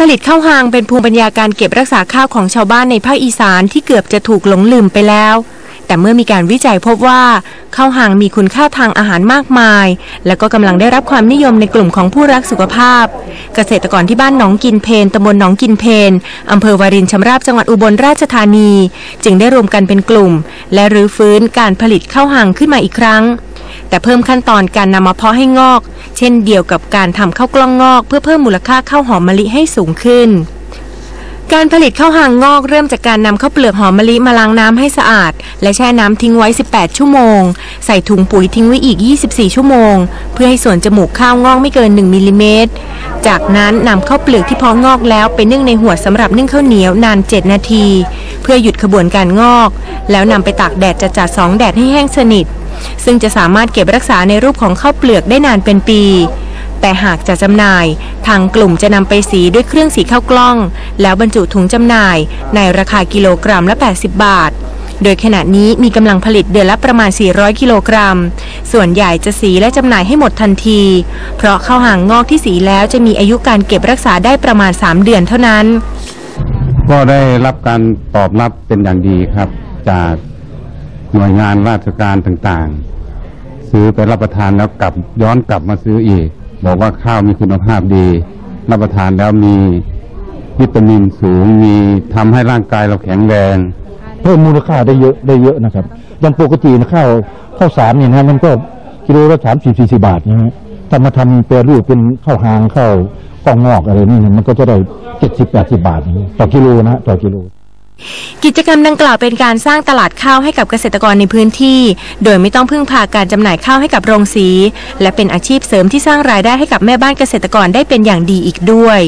ผลิตข้าวหางเป็นภูมิปัญญาการเก็บรักษาข้าวของชาวบ้านในภาคอีสานที่เกือบจะถูกหลงลืมไปแล้ว แต่เมื่อมีการวิจัยพบว่าข้าวหางมีคุณค่าทางอาหารมากมาย และก็กำลังได้รับความนิยมในกลุ่มของผู้รักสุขภาพ เกษตรกรที่บ้านหนองกินเพนตำบลหนองกินเพนอำเภอวารินชำราบจังหวัดอุบลราชธานี จึงได้รวมกันเป็นกลุ่ม และรื้อฟื้นการผลิตข้าวหางขึ้นมาอีกครั้ง แต่เพิ่มขั้นตอนการนำมาเพาะให้งอก เช่นเดียวกับการทำข้าวกล้องงอก เพื่อเพิ่มมูลค่าข้าวหอมมะลิให้สูงขึ้นการผลิตข้าวหางงอกเริ่มจากการนำข้าวเปลือกหอมมะลิมาล้างน้ำให้สะอาด และแช่น้ำทิ้งไว้ 18 ชั่วโมง ใส่ถุงปุ๋ยทิ้งไว้อีก 24 ชั่วโมง เพื่อให้ส่วนจมูกข้าวงอกไม่เกิน 1มิลลิเมตร จากนั้นนำข้าวเปลือกที่เพองอกแล้วไปนึ่งในหัวสำหรับนึ่งข้าวเหนียวนาน 7 นาที เพื่อหยุดขบวนการงอก แล้วนำไปตากแดดจัดๆสองแดดให้แห้งสนิท ซึ่งจะสามารถเก็บรักษาในรูปของข้าวเปลือกได้นานเป็นปี แต่หากจะจำหน่าย ทางกลุ่มจะนำไปสีด้วยเครื่องสีข้าวกล้อง แล้วบรรจุถุงจำหน่าย ในราคากิโลกรัมละ 80 บาท โดยขณะนี้มีกำลังผลิตเดือนละประมาณ 400 กิโลกรัม ส่วนใหญ่จะสีและจำหน่ายให้หมดทันที เพราะข้าวหางงอกที่สีแล้วจะมีอายุการเก็บรักษาได้ประมาณ 3 เดือนเท่านั้น ก็ได้รับการตอบรับเป็นอย่างดีครับจาก หน่วยงานราชการต่างๆ ซื้อไปรับประทานแล้วกลับย้อนกลับมาซื้ออีก บอกว่าข้าวมีคุณภาพดี รับประทานแล้วมีวิตามินสูงมีทำให้ร่างกายเราแข็งแรงเพิ่มมูลค่าได้เยอะได้เยอะนะครับอย่างปกตินะข้าวข้าวสารเนี่ยนะมันก็กิโลละสามสิบสี่สิบาทนะฮะถ้ามาทำแปรรูปเป็นข้าวหางข้าวกองงอกอะไรนี่มันก็จะได้เจ็ดสิบแปดสิบาทต่อกิโลนะต่อกิโล กิจกรรมดังกล่าวเป็นการสร้างตลาดข้าวให้กับเกษตรกรในพื้นที่ โดยไม่ต้องพึ่งพาการจำหน่ายข้าวให้กับโรงสี และเป็นอาชีพเสริมที่สร้างรายได้ให้กับแม่บ้านเกษตรกรได้เป็นอย่างดีอีกด้วย